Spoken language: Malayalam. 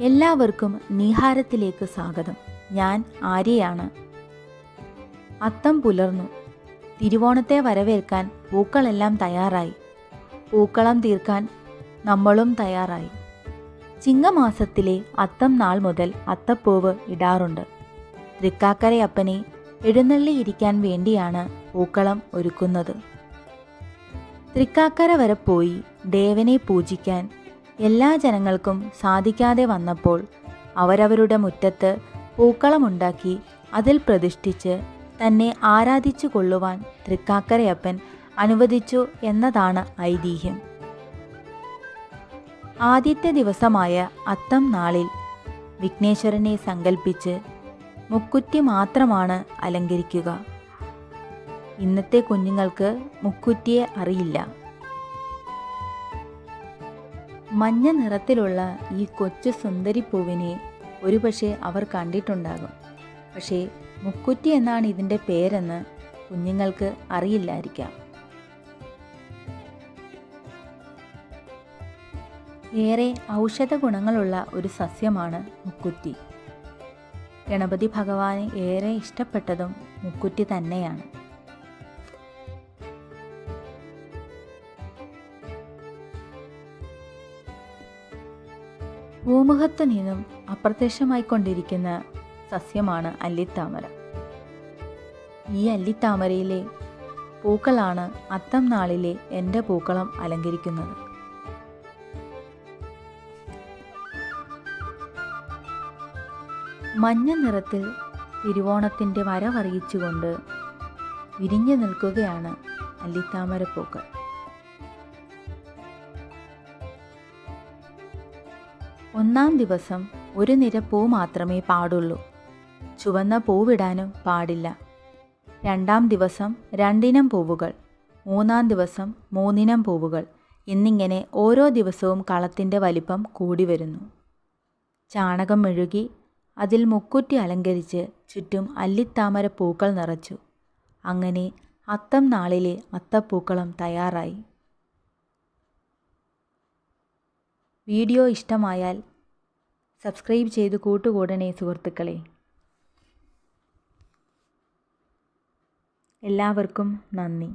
എല്ലാവർക്കും നിഹാരത്തിലേക്ക് സ്വാഗതം. ഞാൻ ആര്യയാണ്. അത്തം പുലർന്നു. തിരുവോണത്തെ വരവേൽക്കാൻ പൂക്കളെല്ലാം തയ്യാറായി. പൂക്കളം തീർക്കാൻ നമ്മളും തയ്യാറായി. ചിങ്ങമാസത്തിലെ അത്തം നാൾ മുതൽ അത്തപ്പൂവ് ഇടാറുണ്ട്. തൃക്കാക്കരയപ്പനെ എഴുന്നള്ളിയിരിക്കാൻ വേണ്ടിയാണ് പൂക്കളം ഒരുക്കുന്നത്. തൃക്കാക്കര വരെ പോയി ദേവനെ പൂജിക്കാൻ എല്ലാ ജനങ്ങൾക്കും സാധിക്കാതെ വന്നപ്പോൾ അവരവരുടെ മുറ്റത്ത് പൂക്കളമുണ്ടാക്കി അതിൽ പ്രതിഷ്ഠിച്ച് തന്നെ ആരാധിച്ചു കൊള്ളുവാൻ തൃക്കാക്കരയപ്പൻ അനുവദിച്ചു എന്നതാണ് ഐതിഹ്യം. ആദ്യത്തെ ദിവസമായ അത്തം നാളിൽ വിഘ്നേശ്വരനെ സങ്കൽപ്പിച്ച് മുക്കുറ്റി മാത്രമാണ് അലങ്കരിക്കുക. ഇന്നത്തെ കുഞ്ഞുങ്ങൾക്ക് മുക്കുറ്റിയെ അറിയില്ല. മഞ്ഞ നിറത്തിലുള്ള ഈ കൊച്ചു സുന്ദരി പൂവിനെ ഒരുപക്ഷെ അവർ കണ്ടിട്ടുണ്ടാകും. പക്ഷേ മുക്കുറ്റി എന്നാണ് ഇതിന്റെ പേരെന്ന് കുഞ്ഞുങ്ങൾക്ക് അറിയില്ലായിരിക്കാം. ഏറെ ഔഷധ ഗുണങ്ങളുള്ള ഒരു സസ്യമാണ് മുക്കുറ്റി. ഗണപതി ഭഗവാന് ഏറെ ഇഷ്ടപ്പെട്ടതും മുക്കുറ്റി തന്നെയാണ്. ഭൂമുഖത്ത് നിന്നും അപ്രത്യക്ഷമായിക്കൊണ്ടിരിക്കുന്ന സസ്യമാണ് അല്ലിത്താമര. ഈ അല്ലിത്താമരയിലെ പൂക്കളാണ് അത്തം നാളിലെ എന്റെ പൂക്കളം അലങ്കരിക്കുന്നത്. മഞ്ഞ നിറത്തിൽ തിരുവോണത്തിന്റെ വരവറിയിച്ചുകൊണ്ട് വിരിഞ്ഞു നിൽക്കുകയാണ് അല്ലിത്താമര ഒന്നാം ദിവസം ഒരു നിര പൂ മാത്രമേ പാടുള്ളൂ. ചുവന്ന പൂവിടാനും പാടില്ല. രണ്ടാം ദിവസം രണ്ടിനം പൂവുകൾ മൂന്നാം ദിവസം മൂന്നിനം പൂവുകൾ എന്നിങ്ങനെ ഓരോ ദിവസവും കളത്തിന്റെ വലിപ്പം കൂടി വരുന്നു. ചാണകം മെഴുകി അതിൽ മുക്കുറ്റി അലങ്കരിച്ച് ചുറ്റും അല്ലിത്താമര പൂക്കൾ നിറച്ചു. അങ്ങനെ അത്തം നാളിലെ അത്തപ്പൂക്കളം തയ്യാറായി. വീഡിയോ ഇഷ്ടമായാൽ സബ്സ്ക്രൈബ് ചെയ്ത് കൂട്ടുകൂടണേ സുഹൃത്തുക്കളെ. എല്ലാവർക്കും നന്ദി.